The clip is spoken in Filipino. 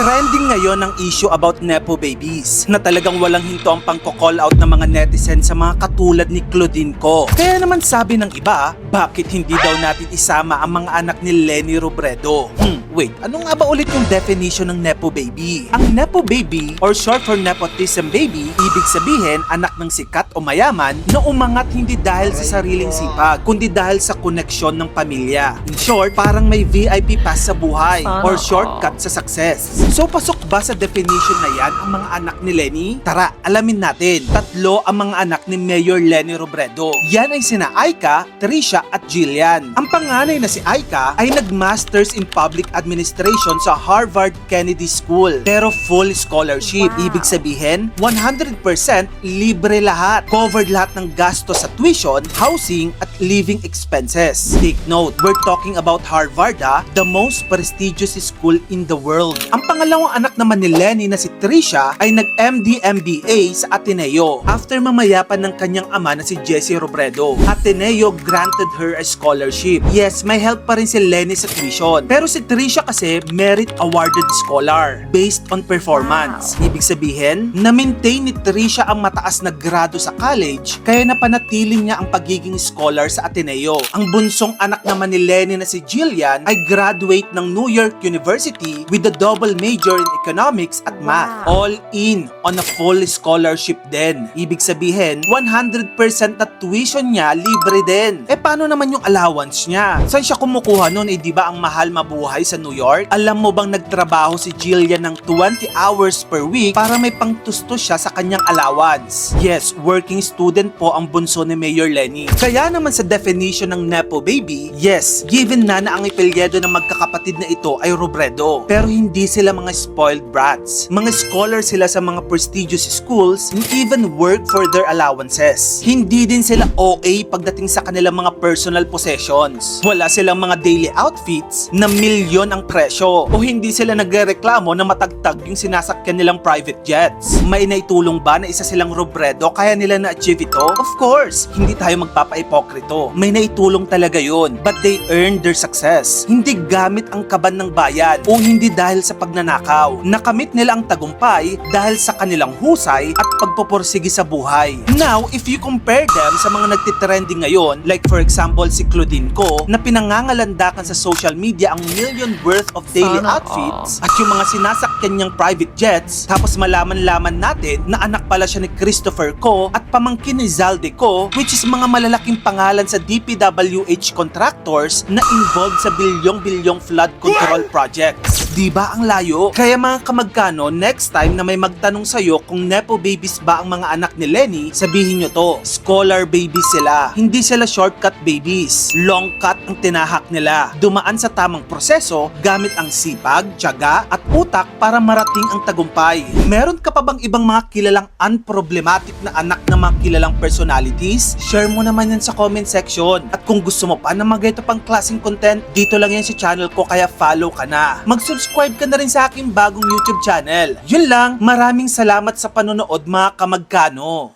Trending ngayon ang issue about Nepo babies na talagang walang hinto ang pangko-call out ng mga netizen sa mga katulad ni Claudine ko. Kaya naman sabi ng iba, bakit hindi daw natin isama ang mga anak ni Lenny Robredo? Hmm, wait, ano nga ba ulit yung definition ng Nepo baby? Ang Nepo baby or short for nepotism baby, ibig sabihin anak ng sikat o mayaman na umangat hindi dahil sa sariling sipag, kundi dahil sa koneksyon ng pamilya. In short, parang may VIP pass sa buhay Sana or shortcut sa success. So pasok ba sa definition na yan ang mga anak ni Lenny? Tara, alamin natin. Tatlo ang mga anak ni Mayor Lenny Robredo. Yan ay sina Aika, Trisha at Jillian. Ang panganay na si Aika ay nag-masters in public administration sa Harvard Kennedy School. Pero full scholarship. Wow. Ibig sabihin, 100% libre lahat. Covered lahat ng gasto sa tuition, housing at living expenses. Take note, we're talking about Harvard ha, the most prestigious school in the world. Ang pangalawang anak naman ni Lenny na si Trisha ay nag-MD MBA sa Ateneo after mamayapan ng kanyang ama na si Jesse Robredo. Ateneo granted her a scholarship. Yes, may help pa rin si Lenny sa tuition. Pero si Trisha kasi merit awarded scholar based on performance. Ibig sabihin, na-maintain ni Trisha ang mataas na grado sa college kaya napanatili niya ang pagiging scholar sa Ateneo. Ang bunsong anak naman ni Lenny na si Jillian ay graduate ng New York University with a double major in economics at math. Wow. All in on a full scholarship din. Ibig sabihin, 100% na tuition niya libre din. Eh paano naman yung allowance niya? Saan siya kumukuha nun? Eh di ba ang mahal mabuhay sa New York? Alam mo bang nagtrabaho si Jillian ng 20 hours per week para may pangtustos siya sa kanyang allowance? Yes, working student po ang bunso ni Mayor Lenny. Kaya naman sa definition ng Nepo baby, yes, given na na ang ipelyedo ng magkakapatid na ito ay Robredo. Pero hindi sila mga spoiled brats. Mga scholar sila sa mga prestigious schools and even work for their allowances. Hindi din sila OA pagdating sa kanilang mga personal possessions. Wala silang mga daily outfits na milyon ang presyo. O hindi sila nagrereklamo na matagtag yung sinasakyan nilang private jets. May naitulong ba na isa silang Robredo kaya nila na-achieve ito? Of course, hindi tayo magpapa-ipokrito. May naitulong talaga yun. But they earned their success. Hindi gamit ang kaban ng bayan o hindi dahil sa pagnanakaw. Nakamit nila ang tagumpay dahil sa kanilang husay at pagpupursige sa buhay. Now, if you compare them sa mga nagtitrending ngayon, like for example si Claudine ko, na pinangangalandakan sa social media ang million worth of daily Sana outfits at yung mga sinasakyan niyang private jets, tapos malaman-laman natin na anak pala siya ni Christopher Ko at pamangkin ni Zalde Ko, which is mga malalaking pangalan sa DPWH contractors na involved sa bilyong-bilyong flood control projects. Di ba ang layo? Kaya mga kamagkano, next time na may magtanong sa'yo kung Nepo babies ba ang mga anak ni Lenny, sabihin nyo to, scholar babies sila. Hindi sila shortcut babies. Long cut ang tinahak nila. Dumaan sa tamang proseso gamit ang sipag, tiyaga at utak para marating ang tagumpay. Meron ka pa bang ibang mga kilalang unproblematic na anak ng mga kilalang personalities? Share mo naman yan sa comment section. At kung gusto mo pa na mga ganito pang klaseng content, dito lang yan sa channel ko kaya follow ka na. Mag-subscribe ka na rin sa aking bagong YouTube channel. Yun lang, maraming salamat sa panonood mga kamagkano.